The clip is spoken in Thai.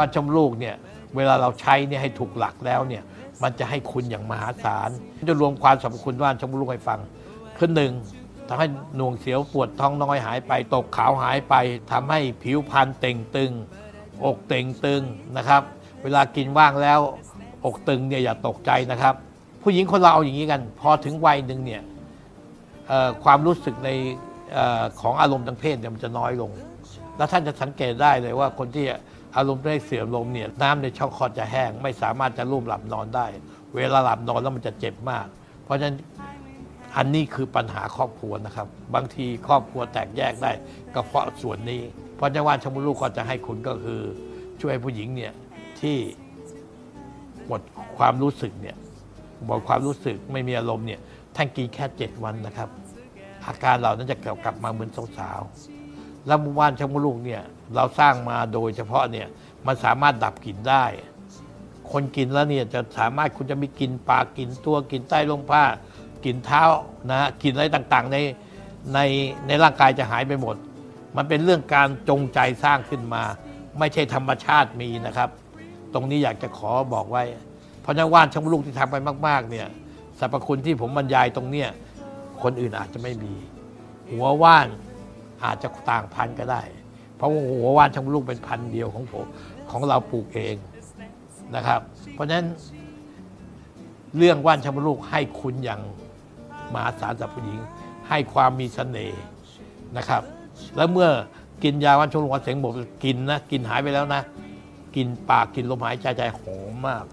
ว่านชมลูกเนี่ยเวลาเราใช้เนี่ยให้ถูกหลักแล้วเนี่ยมันจะให้คุณอย่างมหาศาลจะรวมความสรรพคุณว่านชมลูกให้ฟังคือหนึ่งทำให้หน่วงเสียวปวดท้องน้อยหายไป ตกขาวหายไปทำให้ผิวพรรณเต่งตึง อกเต่งตึงนะครับ เวลากินว่างแล้ว อกตึงเนี่ยอย่าตกใจนะครับ ผู้หญิงคนเราเอาอย่างนี้กัน พอถึงวัยหนึ่งเนี่ยความรู้สึกในออของอารมณ์ทางเพศเนี่ยมันจะน้อยลง แล้วท่านจะสังเกตได้เลยว่าคนที่ อารมณ์ได้เสื่อมลงเนี่ยน้ำในช่องคลอดจะแห้ง ไม่สามารถจะรูปหลับนอนได้ เวลาหลับนอนแล้วมันจะเจ็บมาก เพราะฉะนั้นอันนี้คือปัญหาครอบครัวนะครับ บางทีครอบครัวแตกแยกได้ก็เพราะส่วนนี้ เพราะฉะนั้นว่านชมลูกก็จะให้คุณก็คือ ช่วยผู้หญิงเนี่ยที่หมดความรู้สึกเนี่ยหมดความรู้สึกไม่มีอารมณ์เนี่ยท่านกินแค่เจ็ดวันนะครับ อาการเหล่านั้นจะกลับกลับมาเหมือนสาวๆแล้วหมู่บ้านชมลูกเนี่ย เราสร้างมาโดยเฉพาะเนี่ยมันสามารถดับกลิ่นได้ คนกินแล้วเนี่ยจะสามารถคุณจะมีกลิ่นปากกลิ่นตัวกลิ่นใต้ลมผ้ากลิ่นเท้านะกลิ่นอะไรต่างๆ ในในในร่างกายจะหายไปหมด มันเป็นเรื่องการจงใจสร้างขึ้นมา ไม่ใช่ธรรมชาติมีนะครับ ตรงนี้อยากจะขอบอกไว้ เพราะนั้นว่านชมลูกที่ทำไปมาก ๆ เนี่ยสรรพคุณที่ผมบรรยายตรงเนี้ยคนอื่นอาจจะไม่มี หัวว่านอาจจะต่างพันก็ได้ เพราะว่าหัวว่านชมลูกเป็นพันเดียวของผมของเราปลูกเองนะครับ เพราะฉะนั้นเรื่องว่านชมลูกให้คุณอย่างมหาศาลสำหรับผู้หญิง ให้ความมีเสน่ห์นะครับ แล้วเมื่อกินยาว่านชมลูกเสียงหมดกินนะกินหายไปแล้วนะ กินปากกินลมหายใจใจหอมมาก